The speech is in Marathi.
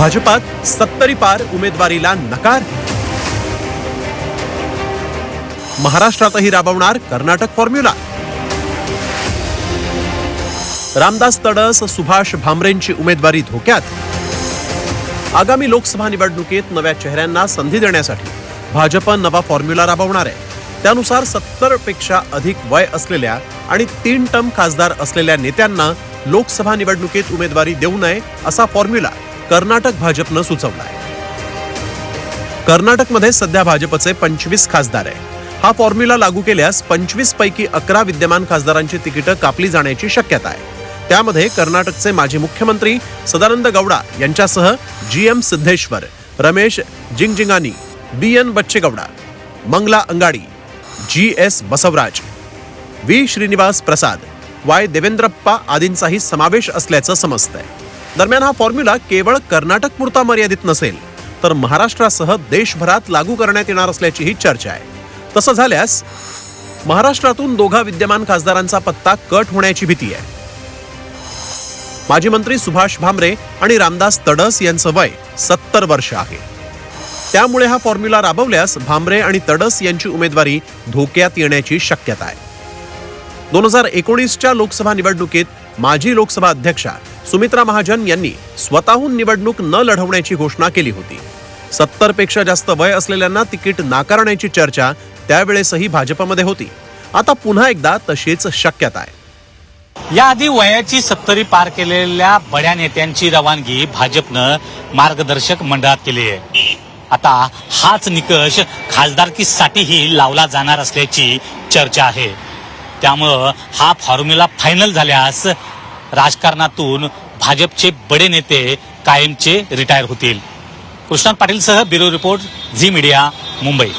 भाजपात सत्तरी पार उमेदवारीला नकार. महाराष्ट्रातही राबवणार कर्नाटक फॉर्म्युला रामदास तडस सुभाष भामरेंची उमेदवारी धोक्यात. आगामी लोकसभा निवडणुकीत नव्या चेहऱ्यांना संधी देण्यासाठी भाजप नवा फॉर्म्युला राबवणार आहे. त्यानुसार सत्तरपेक्षा अधिक वय असलेल्या आणि तीन टर्म खासदार असलेल्या नेत्यांना लोकसभा निवडणुकीत उमेदवारी देऊ नये असा फॉर्म्युला कर्नाटक भाजपनं सुचवला आहे कर्नाटकमध्ये सध्या भाजपचे पंचवीस खासदार आहे हा फॉर्म्युला लागू केल्यास पंचवीस पैकी अकरा विद्यमान खासदारांची तिकीटं कापली जाण्याची शक्यता आहे. त्यामध्ये कर्नाटकचे माजी मुख्यमंत्री सदानंद गौडा यांच्यासह G M Siddeshwara Ramesh Jigajinagi B N Bachegowda Mangala Angadi G S Basavaraj V Srinivasa Prasad Y Devendrappa आदींचाही समावेश असल्याचं समजतंय. दरम्यान हा फॉर्म्युला केवळ कर्नाटक पुरता मर्यादित नसेल तर महाराष्ट्रासह देशभरात लागू करण्यात येणार असल्याचीही चर्चा आहे. तसं झाल्यास महाराष्ट्रातून दोघा विद्यमान खासदारांचा पत्ता कट होण्याची भीती आहे. माजी मंत्री सुभाष भामरे आणि रामदास तडस यांचं वय सत्तर वर्ष आहे. त्यामुळे हा फॉर्म्युला राबवल्यास भामरे आणि तडस यांची उमेदवारी धोक्यात येण्याची शक्यता आहे. दोन हजार एकोणीसच्या लोकसभा निवडणुकीत माजी लोकसभा अध्यक्षा सुमित्रा महाजन यांनी स्वतःहून निवडणूक न लढवण्याची घोषणा केली होती. सत्तरपेक्षा जास्त वय असलेल्यांना तिकीट नाकारण्याची चर्चा त्यावेळेसही भाजपमध्ये होती. आता पुन्हा एकदा तशीच शक्यता आहे. याआधी वयाची सत्तरी पार केलेल्या बड्या नेत्यांची रवानगी भाजपनं मार्गदर्शक मंडळात केली आहे. आता हाच निकष खासदारकीसाठीही लावला जाणार असल्याची चर्चा आहे. त्यामुळं हा फॉर्म्युला फायनल झाल्यास राजकारणातून भाजपचे बडे नेते कायमचे रिटायर होतील. Krishna पाटीलसह bureau report Zee media Mumbai.